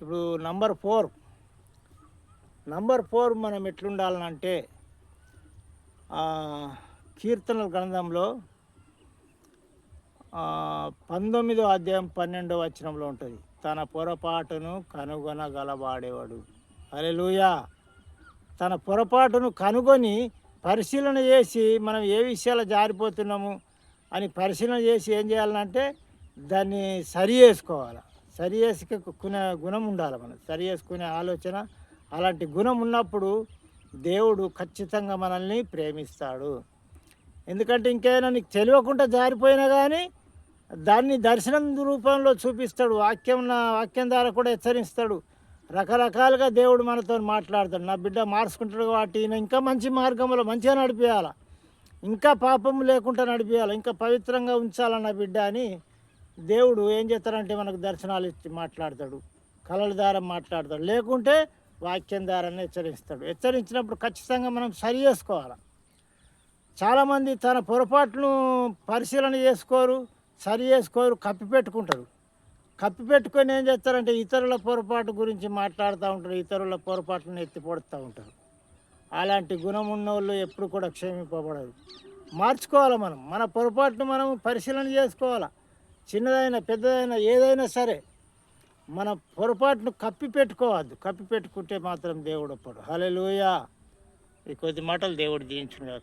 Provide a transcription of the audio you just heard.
ఇప్పుడు number four. Number four మనం ఎట్లుండాలంటే కీర్తనల గ్రంథంలో పంతొమ్మిదో అధ్యాయం పన్నెండో వచనంలో ఉంటుంది. తన పొరపాటును కనుగొనగలవాడేవాడు? అరే లూయా తన పొరపాటును కనుగొని పరిశీలన చేసి మనం ఏ విషయాలు జారిపోతున్నాము అని పరిశీలన చేసి ఏం చేయాలంటే దాన్ని సరి చేసుకోవాలి. సరి చేసుకునే గుణం ఉండాలి మనం సరి చేసుకునే ఆలోచన అలాంటి గుణం ఉన్నప్పుడు దేవుడు ఖచ్చితంగా మనల్ని ప్రేమిస్తాడు. ఎందుకంటే ఇంకేమైనా నీకు తెలియకుండా జారిపోయినా కానీ దాన్ని దర్శనం రూపంలో చూపిస్తాడు. వాక్యం నా వాక్యం ద్వారా కూడా హెచ్చరిస్తాడు. రకరకాలుగా దేవుడు మనతో మాట్లాడతాడు. నా బిడ్డ మార్చుకుంటాడు కాబట్టి ఇంకా మంచి మార్గంలో మంచిగా నడిపేయాలి? ఇంకా పాపం లేకుండా నడిపేయాలి? ఇంకా పవిత్రంగా ఉంచాలన్న బిడ్డ అని దేవుడు ఏం చేస్తారంటే మనకు దర్శనాలు ఇచ్చి మాట్లాడతాడు కళల ద్వారా మాట్లాడతాడు లేకుంటే వాక్యం ద్వారానే హెచ్చరిస్తాడు. హెచ్చరించినప్పుడు ఖచ్చితంగా మనం సరి చేసుకోవాలి? చాలామంది తన పొరపాట్లను పరిశీలన చేసుకోరు సరి చేసుకోరు కప్పి పెట్టుకుంటారు. కప్పి పెట్టుకొని ఏం చేస్తారంటే ఇతరుల పొరపాటు గురించి మాట్లాడుతూ ఉంటారు ఇతరుల పొరపాట్లను ఎత్తిపడుతూ ఉంటారు. అలాంటి గుణం ఉన్న వాళ్ళు ఎప్పుడు కూడా క్షమింపబడరు. మార్చుకోవాలి మనం? మన పొరపాటును మనం పరిశీలన చేసుకోవాలి? చిన్నదైనా పెద్దదైనా ఏదైనా సరే మన పొరపాటును కప్పి పెట్టుకోవద్దు. కప్పి పెట్టుకుంటే మాత్రం దేవుడు ఒప్పడు. హలే ఈ కొద్ది మాటలు దేవుడు దీయించుకున్నాడు